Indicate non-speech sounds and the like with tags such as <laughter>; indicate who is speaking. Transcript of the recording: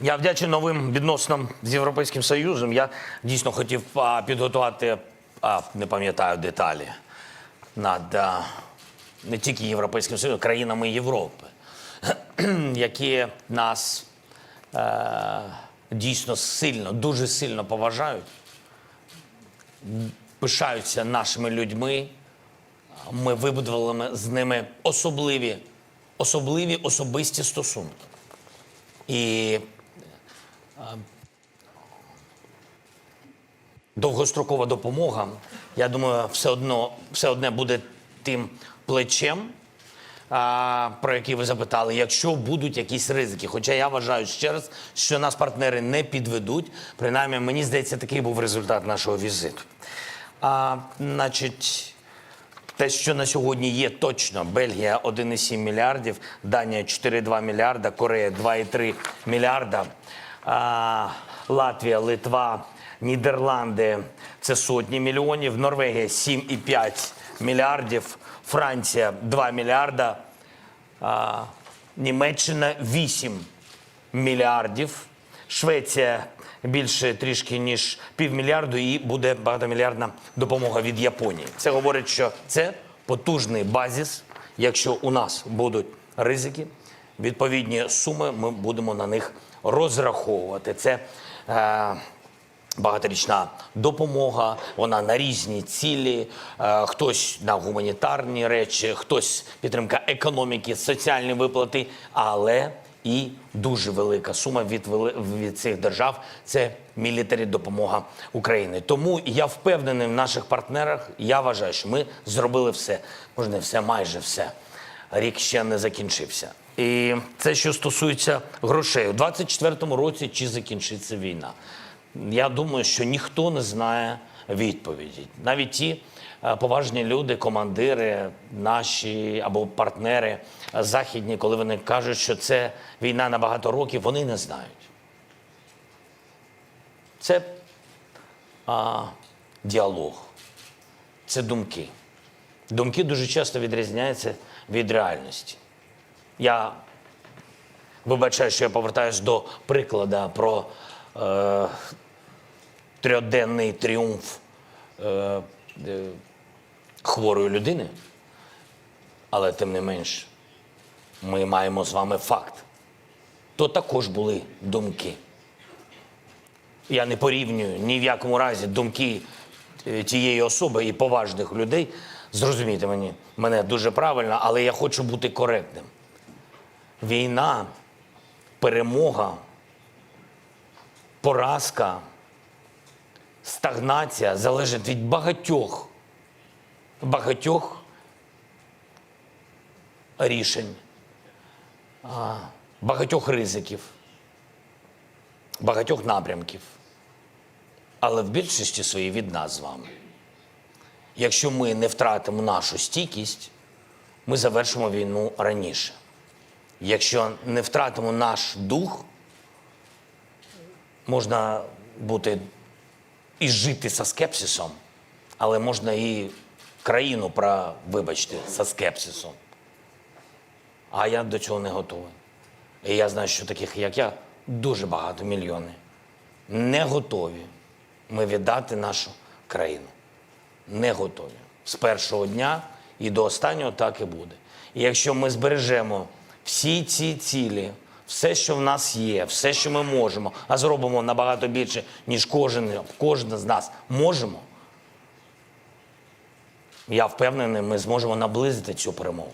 Speaker 1: Я вдячний новим відносинам з Європейським Союзом. Я дійсно хотів підготувати, а, не пам'ятаю деталі, над не тільки Європейським Союзом, країнами Європи, <clears throat> які нас е, дійсно сильно, дуже сильно поважають, пишаються нашими людьми. Ми вибудували з ними особливі, особливі особисті стосунки. І довгострокова допомога, я думаю, все одно все одне буде тим плечем, про який ви запитали, якщо будуть якісь ризики. Хоча я вважаю ще раз, що нас партнери не підведуть. Принаймні, мені здається, такий був результат нашого візиту. А, значить, те, що на сьогодні є точно: Бельгія 1,7 мільярдів, Данія 4,2 мільярда, Корея 2,3 мільярда, Латвія, Литва, Нідерланди це сотні мільйонів, Норвегія 7,5 мільярдів, Франція 2 мільярда, Німеччина 8 мільярдів. Швеція більше трішки ніж півмільярду, і буде багатомільярдна допомога від Японії. Це говорить, що це потужний базіс. Якщо у нас будуть ризики, відповідні суми, ми будемо на них розраховувати. Це е, багаторічна допомога, вона на різні цілі. Е, Хтось на гуманітарні речі, хтось підтримка економіки, соціальні виплати, але і дуже велика сума від, від цих держав це мілітарі допомога України. Тому я впевнений в наших партнерах. Я вважаю, що ми зробили все, може не все, майже все. Рік ще не закінчився. І це що стосується грошей. У 24-му році чи закінчиться війна? Я думаю, що ніхто не знає відповіді. Навіть ті е, поважні люди, командири, наші або партнери е, західні, коли вони кажуть, що це війна на багато років, вони не знають. Це а, діалог, це думки. Думки дуже часто відрізняються від реальності. Я вибачаю, що я повертаюся до прикладу про е, трьохденний тріумф е, е, хворої людини. Але тим не менш, ми маємо з вами факт. То також були думки. Я не порівнюю ні в якому разі думки е, тієї особи і поважних людей. Зрозумійте мені, мене дуже правильно, але я хочу бути коректним. Війна, перемога, поразка, стагнація залежить від багатьох, багатьох рішень, багатьох ризиків, багатьох напрямків. Але в більшості своїй від нас з вами. Якщо ми не втратимо нашу стійкість, ми завершимо війну раніше. Якщо не втратимо наш дух, можна бути і жити со скепсисом, але можна і країну про, вибачте, со скепсисом. А я до цього не готовий. І я знаю, що таких, як я, дуже багато мільйони. Не готові ми віддати нашу країну. Не готові. З першого дня і до останнього так і буде. І якщо ми збережемо всі ці цілі, все, що в нас є, все, що ми можемо, а зробимо набагато більше, ніж кожен, кожен з нас можемо. Я впевнений, ми зможемо наблизити цю перемогу.